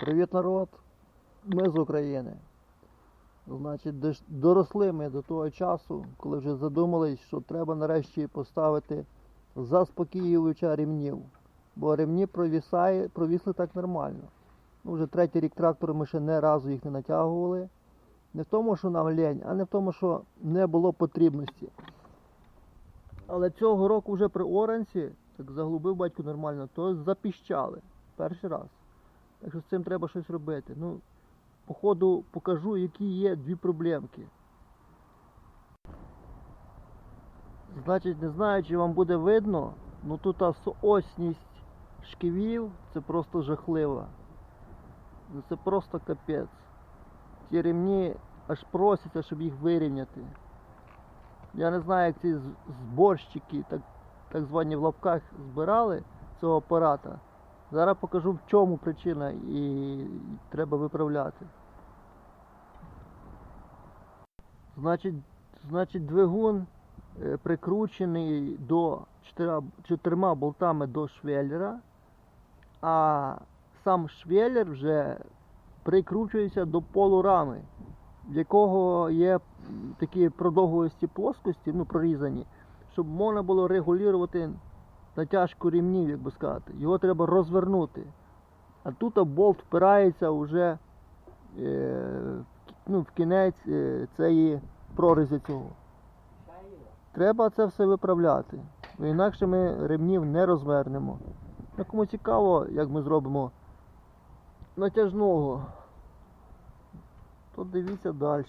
Привіт, народ! Ми з України. Значить, доросли ми до того часу, коли вже задумались, що треба нарешті поставити заспокоююча ремнів. Бо ремні провісає, провісли так нормально. Ну, вже третій рік трактору ми ще не разу їх не натягували. Не в тому, що нам лень, а не в тому, що не було потрібності. Але цього року вже при Оранці, так заглубив батько нормально, то запіщали. Перший раз. Так що з цим треба щось робити. Ну, походу покажу, які є дві проблемки. Значить, не знаю, чи вам буде видно, ну тут а соосність шківів це просто жахлива. Ну, Це просто капець. Ті ремні аж просяться, щоб їх вирівняти. Я не знаю, як ці зборщики, так, так звані в лапках, збирали цього апарата. Зараз покажу в чому причина і треба виправляти. Значить, значить двигун е, прикручений до чотирма, чотирма болтами до швеллера, а сам швеллер вже прикручується до полурами, в якого є такі продовгості плоскості, ну прорізані, щоб можна було регулювати натяжку рівнів, як би сказати. Його треба розвернути. А тут болт впирається вже е, ну, в кінець е, цієї прорізі цього. Треба це все виправляти. Бо інакше ми ремнів не розвернемо. Ну, кому цікаво, як ми зробимо натяжного, то дивіться далі.